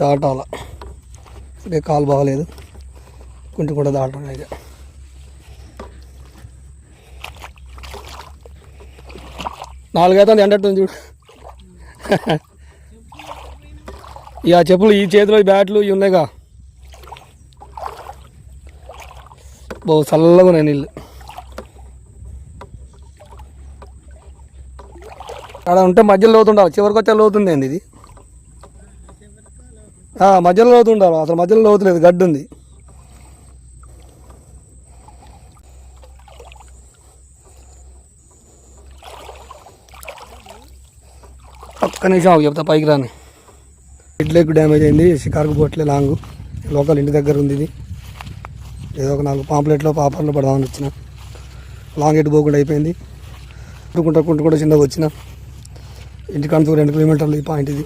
దాటాల. ఇదే కాలు బాగలేదు. కుంటి కూడా దాటాలి ఇక నాలుగైతే ఎండట్టుంది చూడు. ఇక చెప్పులు ఈ చేతిలో బ్యాట్లు ఇవి ఉన్నాయిగా. బాగు చల్లగా ఉన్నాయి నీళ్ళు. అక్కడ ఉంటే మధ్యలో లోతుండాలి చివరికి వచ్చే లోతుంది ఇది? మధ్యలో లోతు ఉండాలి. అసలు మధ్యలో లోతు లేదు. గడ్డి ఉంది. ఒక్క నిమిషం చెప్తా పైకి రాని. ఇడ్లెక్ డ్యామేజ్ అయింది. షికార్కు పోట్లే లాంగ్. లోకల్ ఇంటి దగ్గర ఉంది ఇది. ఏదో ఒక నాలుగు పాంప్లెట్లో పాపర్లో పడదామని వచ్చిన. లాంగ్ ఎటు పోకుండా అయిపోయింది. కుంటుకుంటా కుంటుకుంటా చిన్నగా వచ్చిన. ఇంటికాంతకు రెండు కిలోమీటర్లు ఈ పాయింట్ ఇది.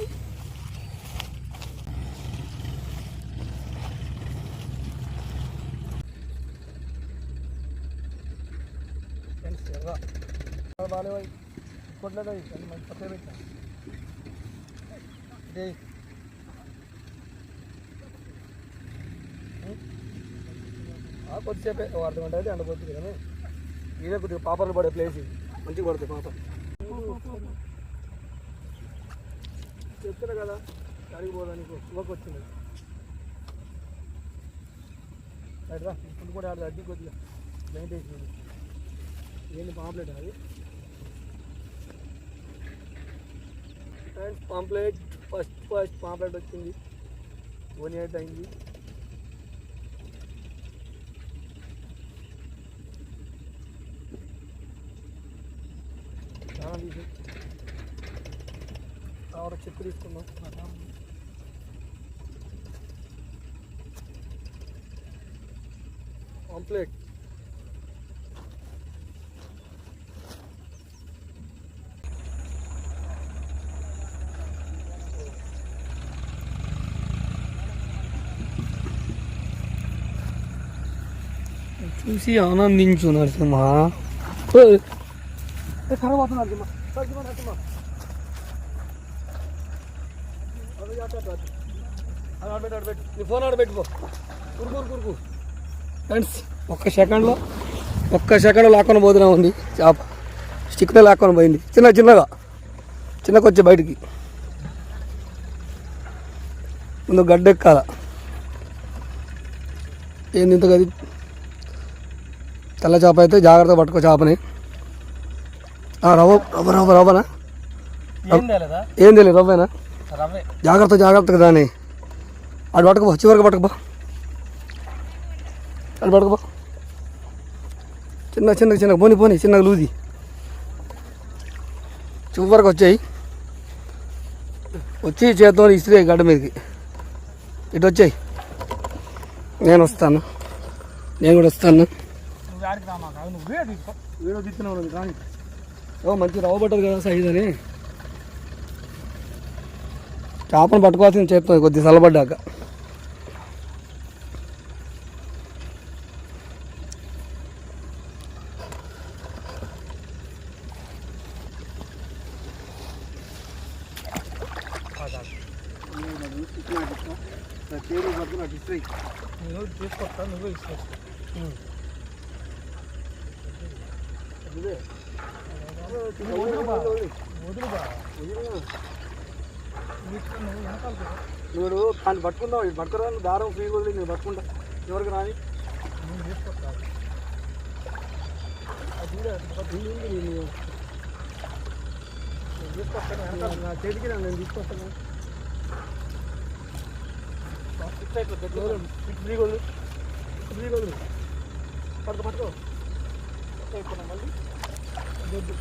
కొద్దిసేపే ఓ అర్ధ గంట అయితే ఎండపోతుంది కానీ ఇదే కొద్దిగా పాపర్లు పడే ప్లేస్ మంచిగా పడుతుంది పాప చెప్తున్నా కదా అడిగి పోదానికి యువకు వచ్చింది రా ఇప్పుడు కూడా అడ్డు కొద్దిగా లైట్ వేసింది ఏంది పాంప్లెట్ అది friends pamphlet first first pamphlet వచ్చింది వన్ ఎయిట్ అయింది చాలా తీసి ఆవిడ చెప్పు తీసుకుందాం పాంప్లెట్ చూసి ఆనందించు నరసింహ అవుతుంది నరసింహ నరసింహ ఫోన్ ఆడబెట్టుకో కురుకు కురుకు కురుకు. ఫ్రెండ్స్ ఒక్క సెకండ్లో ఒక్క సెకండ్లో లాక్కొని పోతున్నా ఉంది. చేప. స్టిక్తో లాక్కొని పోయింది. చిన్న చిన్నగా. చిన్నగా వచ్చే బయటికి. ముందు గడ్డెక్కాల. ఏంది ఇంత గది తెల్ల చేప అయితే జాగ్రత్త పట్టుకో చేపని. రవ్వ రవ్వ రవ్వ రవ్వనా? ఏం తెలియదు రవ్వేనా? రవ్వే. జాగ్రత్త జాగ్రత్తగా దాన్ని. అటు పట్టుకుపో చివరికి పట్టుకుపో అటు పట్టుకుపో చిన్న చిన్న చిన్న పోని పోని చిన్నగా లూది చివరికి వచ్చాయి. వచ్చి చేతితో ఇస్త్రీ గడ్డ మీదకి. ఇటు వచ్చాయి. నేను వస్తాను. నేను కూడా వస్తాను. ఆడికి రామా కాదు నువ్వే తీసుకో. వీడియో తీస్తున్నావు కానీ ఓ మంచి రవ్వ పట్టదు కదా సైజ్ అని. చేపను పట్టుకోవాల్సింది చెప్తాను కొద్దిగా చల్లబడ్డాక తీసుకొస్తా నువ్వే తీసుకొస్తా నువ్వు దాన్ని పట్టుకుందావు ఇది పట్టుకురా దారం ఫ్రీ వదిలి నేను పట్టుకుంటా. ఎవరికి రాని? తీసుకొస్తాను చేతికి నేను తీసుకొస్తాను. ఇట్లా. ఫ్రీ వదిలి ఫ్రీ వదిలి పట్టుకో పట్టుకో అయిపోయినా మళ్ళీ. వద్దు.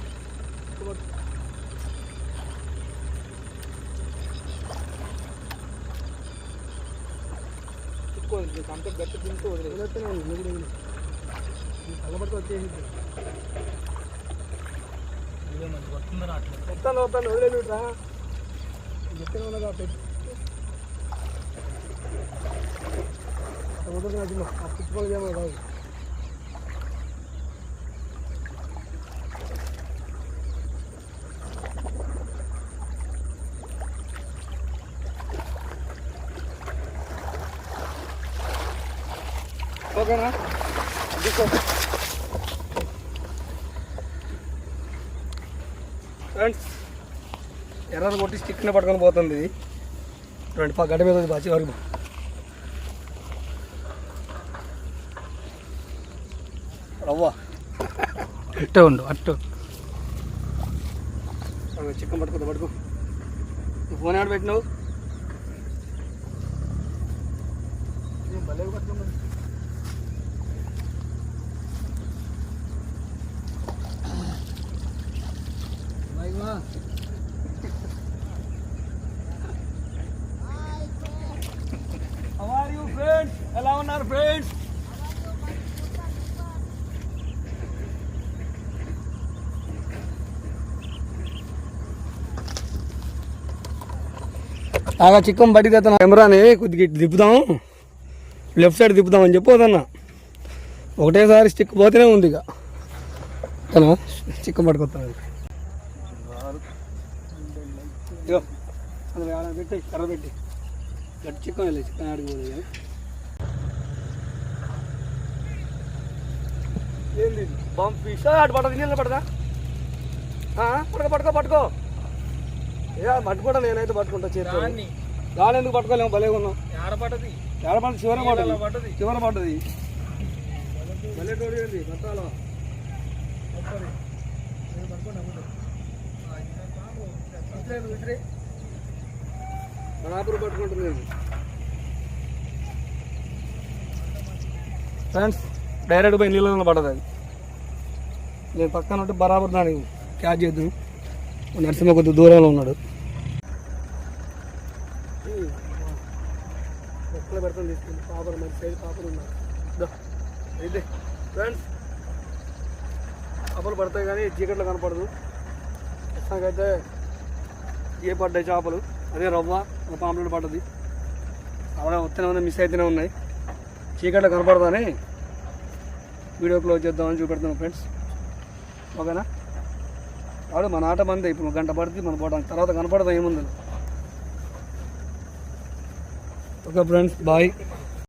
ఎక్కువ అంత గట్టి తింటూ వదిలేదు వదిలేస్తున్నాను, మిగిలి చల్లబడితే వచ్చేసింది రావట్లేదు వస్తాను వస్తాను వదిలేదు రా చెప్తాను ఉన్నదా పెట్టి ఇవ్వు. ఆ పుట్టుకోలేదు ఏమో కాదు ఓకేనా? తీసుకో. ఫ్రెండ్స్ ఎర్రది కొట్టి స్టిక్ని పట్టుకొని పోతుంది ఇది. రెండు పా గడ్డ మీద బాచి వరకు రవ్వ. అట్టే ఉండు అట్టు. చికెన్ పట్టుకో పట్టుకో. నువ్వు ఫోన్ ఆడ పెట్టినావు? ఫ్రెండ్స్ ఎలా ఉన్నారు ఫ్రెండ్స్ ఆగా చిక్కం బయటికి తెస్తాను కెమెరాని కొద్దిగా ఇటు తిప్పుదాం. లెఫ్ట్ సైడ్ తిప్పుదాం అని చెప్పి ఒకటేసారి స్టిక్ పోతేనే ఉంది ఇక తను చిక్కం పట్టుకొస్తాను ఇగో అందులో ఆడ పెట్టి కర్ర పెట్టి. గట్టి చిక్కం వెళ్ళి చిక్కన్ ఆడిపోదు ఏంది ఫిష్? అటు పడదు నీళ్ళు పడదా? ఆ, పట్టుకో పట్టుకో పట్టుకో ఏ పట్టుకుంటా నేనైతే పట్టుకుంటా దాన్ని. గాలి ఎందుకు పట్టుకోలేము? భలే ఉన్నాం. ఆడపడ్డది ఎడ పడ్డది? చివర పడ్డది. చివర పడ్డది. ఉంది పట్టాలో? బరాబరు పట్టుకుంటుంది ఫ్రెండ్స్ డైరెక్ట్ పోయి నీళ్ళలో పడ్డది అది. నేను పక్కన ఉంటే బరాబర్ దానికి క్యాచ్ చేద్దాం నరసింహ కొద్ది దూరంలో ఉన్నాడు. మొక్కలు పాపలు మంచి సైజు పాపలు ఉన్నారు. దో, అయితే ఫ్రెండ్స్ చేపలు పడతాయి కానీ చీకట్లో కనపడదు. ప్రస్తుతానికైతే ఏ పడ్డాయి చేపలు? అదే రవ్వ ఒక పాంప్లెట్ పడ్డది. అలా వస్తూనే ఉన్నాయి మిస్ అయితేనే ఉన్నాయి. చీకట్లో కనపడదని వీడియో క్లోజ్ చేద్దామని చూపెడతాను ఫ్రెండ్స్. ఓకేనా? వాడు మన ఆట మంది. ఇప్పుడు గంట పడుతుంది మనం పోవడానికి. తర్వాత కనపడదా ఏముంది? Okay friends bye.